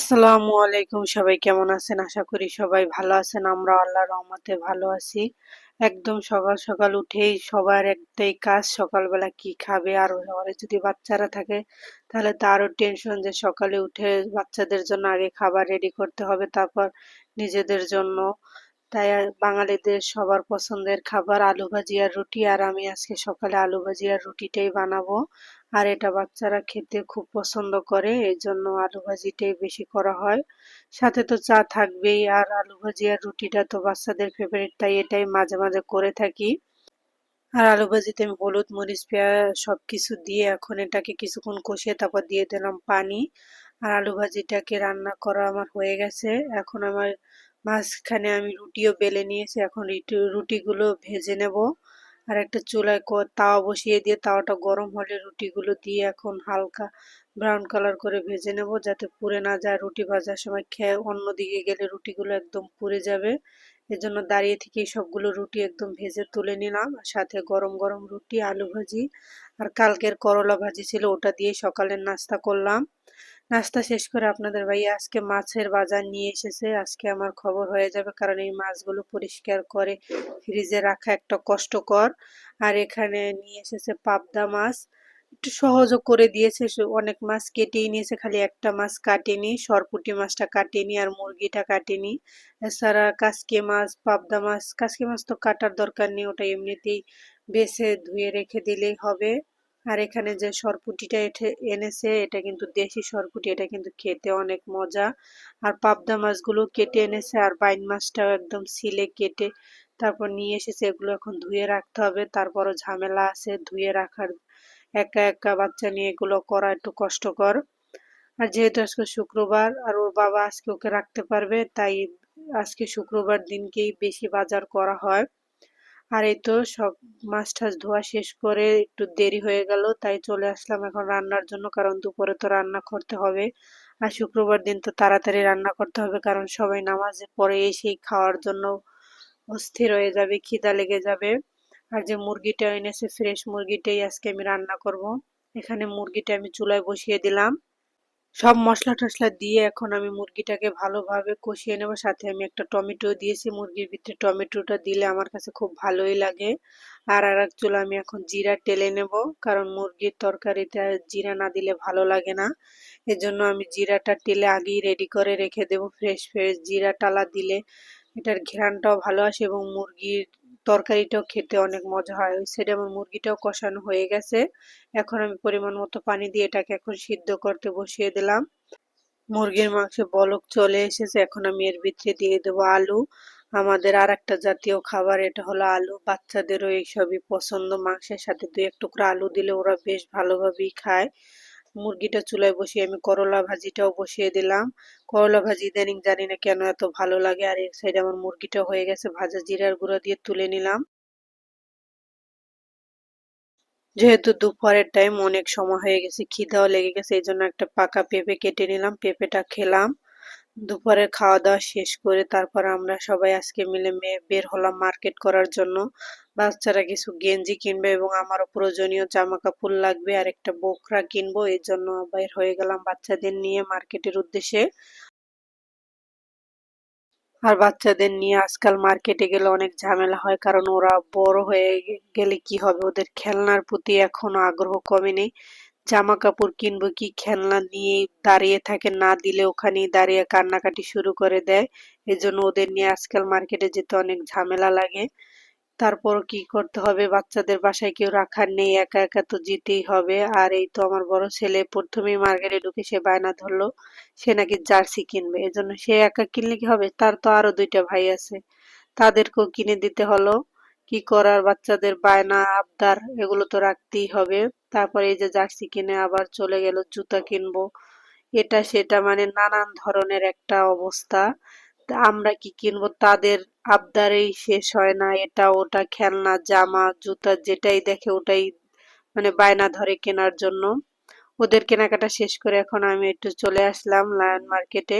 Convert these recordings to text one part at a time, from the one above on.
আসসালামু আলাইকুম সবাই, কেমন আছেন? আশা করি সবাই ভালো আছেন। আমরা আল্লাহর রহমতে ভালো আছি। একদম সকাল সকাল উঠেই সবার একটাই কাজ, সকালবেলা কি খাবে আর ঘরে যদি বাচ্চারা থাকে, তাহলে তো আরও টেনশন যে সকালে উঠে বাচ্চাদের জন্য আগে খাবার রেডি করতে হবে, তারপর নিজেদের জন্য। তাই বাঙালিদের সবার পছন্দের খাবার আলু ভাজি আর রুটি। আর আমি আজকে সকালে আলু ভাজি আর রুটিটাই বানাবো। আর এটা বাচ্চারা খেতে খুব পছন্দ করে এই জন্য আলু ভাজিটাই বেশি করা হয়। সাথে তো চা থাকবেই, আর আলু ভাজি আর রুটিটা তো বাচ্চাদের ফেভারিট তাই এটাই মাঝে মাঝে করে থাকি। আর আলু ভাজিতে আমি হলুদ, মরিচ, পেঁয়াজ সব কিছু দিয়ে এখন এটাকে কিছুক্ষণ কষিয়ে তারপর দিয়ে দিলাম পানি। আর আলু ভাজিটাকে রান্না করা আমার হয়ে গেছে। এখন আমার মাঝখানে আমি রুটিও বেলে নিয়েছি, এখন রুটিগুলো ভেজে নেব। আর একটা চুলায় তাওয়া বসিয়ে দিয়ে তাওয়াটা গরম হলে রুটিগুলো দিয়ে এখন হালকা ব্রাউন কালার করে ভেজে নেব যাতে পুড়ে না যায়। রুটি ভাজার সময় খেয়ে অন্যদিকে গেলে রুটিগুলো একদম পুড়ে যাবে। এজন্য দাঁড়িয়ে থেকেই সবগুলো রুটি একদম ভেজে তুলে নিলাম সাথে গরম গরম রুটি, আলু ভাজি আর কালকের করলা ভাজি ছিল ওটা দিয়ে সকালের নাস্তা করলাম। নাস্তা শেষ করে আপনাদের ভাই আজকে মাছের বাজার নিয়ে এসেছে। আজকে আমার খবর হয়ে যাবে, কারণ এই মাছগুলো পরিষ্কার করে ফ্রিজে রাখা একটা কষ্টকর। আর এখানে নিয়ে এসেছে পাবদা মাছ। একটু সহজও করে দিয়েছে অনেক মাছ কেটেই নিয়েছে, খালি একটা মাছ কাটেনি, সরপুটি মাছটা কাটেনি আর মুরগিটা কাটেনি। এছাড়া কাসকে মাছ, পাবদা মাছ, কাসকে মাছ তো কাটার দরকার নেই, ওটা এমনিতেই বেছে ধুয়ে রেখে দিলেই হবে। আর এখানে যে সরপুটিটা এনেছে, এটা কিন্তু দেশি সরপুটি, এটা কিন্তু খেতে অনেক মজা। আর পাবদা মাছগুলো কেটে এনেছে, আর বাইন মাছটাও একদম সিলে কেটে তারপর নিয়ে এসেছে, এগুলো এখন ধুয়ে রাখতে হবে। তারপরও ঝামেলা আছে, ধুয়ে রাখার একা একা বাচ্চা নিয়ে এগুলো করা একটু কষ্টকর। আর যেহেতু আজকে শুক্রবার, আর ওর বাবা আজকে ওকে রাখতে পারবে, তাই আজকে শুক্রবার দিনকেই বেশি বাজার করা হয়। আর এই তো সব মাছ টাছ ধোয়া শেষ করে একটু দেরি হয়ে গেল, তাই চলে আসলাম এখন রান্নার জন্য, কারণ দুপুরে তো রান্না করতে হবে। আর শুক্রবার দিন তো তাড়াতাড়ি রান্না করতে হবে, কারণ সবাই নামাজে পরে এসেই খাওয়ার জন্য অস্থির হয়ে যাবে, খিদা লেগে যাবে। আর যে মুরগিটা এনেছে, ফ্রেশ মুরগিটাই আজকে আমি রান্না করব। এখানে মুরগিটা আমি চুলায় বসিয়ে দিলাম। সব মশলা টশলা দিয়ে এখন আমি মুরগিটাকে ভালোভাবে কষিয়ে নেব। সাথে আমি একটা টমেটো দিয়েছি, মুরগির ভিতরে টমেটোটা দিলে আমার কাছে খুব ভালোই লাগে। আর আর এক চুলো আমি এখন জিরা টেলে নেব, কারণ মুরগির তরকারিতে জিরা না দিলে ভালো লাগে না। এজন্য আমি জিরাটা টেলে আগেই রেডি করে রেখে দেব। ফ্রেশ ফ্রেশ জিরা টালা দিলে এটার ঘ্রাণটাও ভালো আসে এবং মুরগির তরকারিটাও খেতে অনেক মজা হয়। ওই সাইডে আমার মুরগিটাও কষানো হয়ে গেছে। এখন আমি পরিমাণ মতো পানি দিয়ে এটাকে এখন সিদ্ধ করতে বসিয়ে দিলাম। মুরগির মাংসে বলক চলে এসেছে। এখন আমি এর ভিতরে দিয়ে দেবো আলু। আমাদের আর একটা জাতীয় খাবার, এটা হলো আলু। বাচ্চাদেরও এইসবই পছন্দ। মাংসের সাথে দুই এক টুকরা আলু দিলে ওরা বেশ ভালোভাবেই খায়। মুরগিটা চুলায় বসিয়ে আমি করলা ভাজিটাও বসিয়ে দিলাম। করলা ভাজি ইদানিং জানি না কেন এত ভালো লাগে, আর এক সাইডে আমার মুরগিটা হয়ে গেছে, ভাজা জিরার গুঁড়ো দিয়ে তুলে নিলাম। যেহেতু দুপুরের টাইম অনেক সময় হয়ে গেছে, খিদাও লেগে গেছে এই জন্য একটা পাকা পেঁপে কেটে নিলাম, পেঁপেটা খেলাম। দুপুরে খাওয়া দাওয়া শেষ করে তারপর আমরা সবাই আজকে মিলে মেয়ে বের হলাম মার্কেট করার জন্য। বাচ্চারা কিছু গেঞ্জি কিনবে এবং আমারও প্রয়োজনীয় জামা কাপড় লাগবে আর একটা বোকরা কিনবো এই জন্য বের হয়ে গেলাম বাচ্চাদের নিয়ে মার্কেটের উদ্দেশ্যে। আর বাচ্চাদের নিয়ে আজকাল মার্কেটে গেলে অনেক ঝামেলা হয়, কারণ ওরা বড় হয়ে গেলে কি হবে? ওদের খেলনার প্রতি এখনও আগ্রহ কমেনি। জামা কাপড় কিনবো কি খেলনা নিয়ে দাঁড়িয়ে থাকে না দিলে ওখানেই দাঁড়িয়ে কান্নাকাটি শুরু করে দেয়। এজন্য ওদের নিয়ে আজকাল মার্কেটে যেতে অনেক ঝামেলা লাগে। তারপর কি করতে হবে? বাচ্চাদের বাসায় কেউ রাখার নেই, একা একা তো যেতেই হবে। আর এই তো আমার বড় ছেলে, প্রথমেই মার্কেটে ঢুকে সে বায়না ধরলো, সে নাকি জার্সি কিনবে। এজন্য সে একা কিনলে কি হবে? তার তো আরও দুইটা ভাই আছে। তাদেরকেও কিনে দিতে হলো। কি করার? বাচ্চাদের বায়না, আবদার, এগুলো তো রাখতেই হবে। তারপরে এই যে জার্সি কিনে আবার চলে গেল, জুতা কিনবো। এটা সেটা মানে নানান ধরনের একটা অবস্থা। আমরা কি কিনবো? তাদের আবদারেই শেষ হয় না। এটা, ওটা, খেলনা, জামা, জুতা যেটাই দেখে ওটাই মানে বায়না ধরে কেনার জন্য। ওদের কেনাকাটা শেষ করে এখন আমি একটু চলে আসলাম লায়ন মার্কেটে।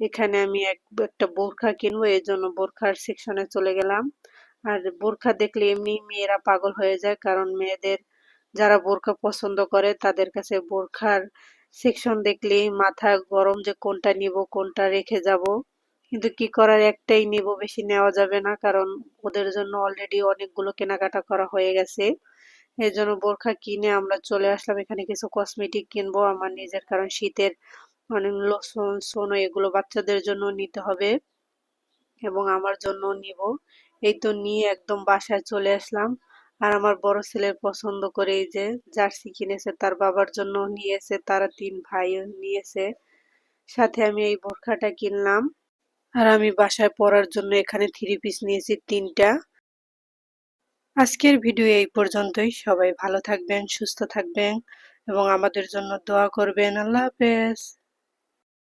এখানে আমি এক, একটা বোরখা কিনবো, এই জন্য বোরখার সেকশনে চলে গেলাম। আর বোরখা দেখলে এমনি মেয়েরা পাগল হয়ে যায়, কারণ মেয়েদের যারা বোরখা পছন্দ করে, তাদের কাছে বোরখার সেকশন দেখলেই মাথা গরম যে কোনটা নিব, কোনটা রেখে যাব। কিন্তু কি করার, একটাই নিব, বেশি নেওয়া যাবে না, কারণ ওদের জন্য অলরেডি অনেকগুলো কেনাকাটা করা হয়ে গেছে। এই জন্য বোরখা কিনে আমরা চলে আসলাম, এখানে কিছু কসমেটিক কিনবো। আমার নিজের, কারণ শীতের অনেক লোসন, সোনো, এগুলো বাচ্চাদের জন্য নিতে হবে এবং আমার জন্য নিব। এই তো নিয়ে একদম বাসায় চলে আসলাম। আর আমার বড় ছেলের পছন্দ করে এই যে জার্সি কিনেছে, তার বাবার জন্য নিয়েছে, তারা তিন ভাই নিয়েছে। সাথে আমি এই বোরখাটা কিনলাম। আর আমি বাসায় পরার জন্য এখানে থ্রি পিস নিয়েছি, তিনটা। আজকের ভিডিও এই পর্যন্তই। সবাই ভালো থাকবেন, সুস্থ থাকবেন এবং আমাদের জন্য দোয়া করবেন। আল্লাহ হাফেজ।